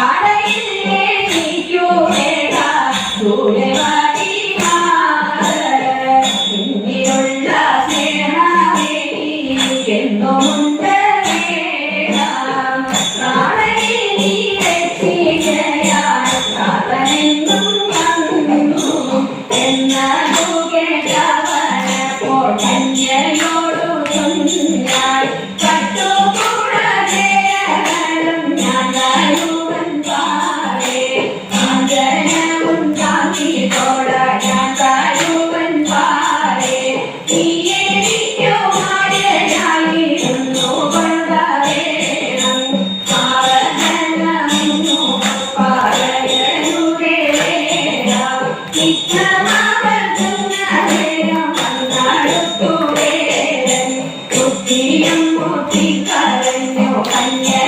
ആടയിൽ നീ കൂടെ Kita menemukannya.